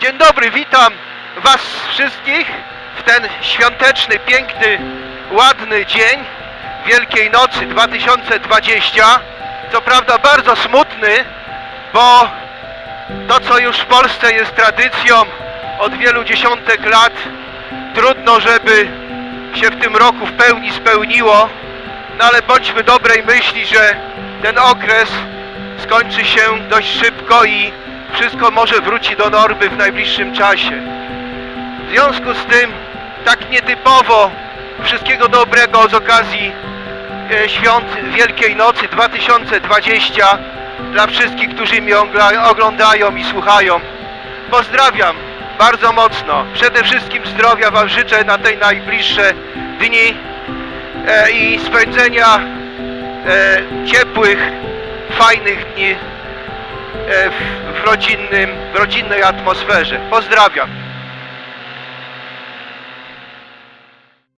Dzień dobry, witam Was wszystkich w ten świąteczny, piękny, ładny dzień Wielkiej Nocy 2020. Co prawda bardzo smutny, bo to co już w Polsce jest tradycją od wielu dziesiątek lat, trudno żeby się w tym roku w pełni spełniło, no ale bądźmy dobrej myśli, że ten okres skończy się dość szybko i wszystko może wróci do normy w najbliższym czasie. W związku z tym, tak nietypowo, wszystkiego dobrego z okazji e, świąt Wielkiej Nocy 2020 dla wszystkich, którzy mnie oglądają i słuchają. Pozdrawiam bardzo mocno. Przede wszystkim zdrowia Wam życzę na te najbliższe dni e, i spędzenia e, ciepłych, fajnych dni w, rodzinnym, w rodzinnej atmosferze. Pozdrawiam.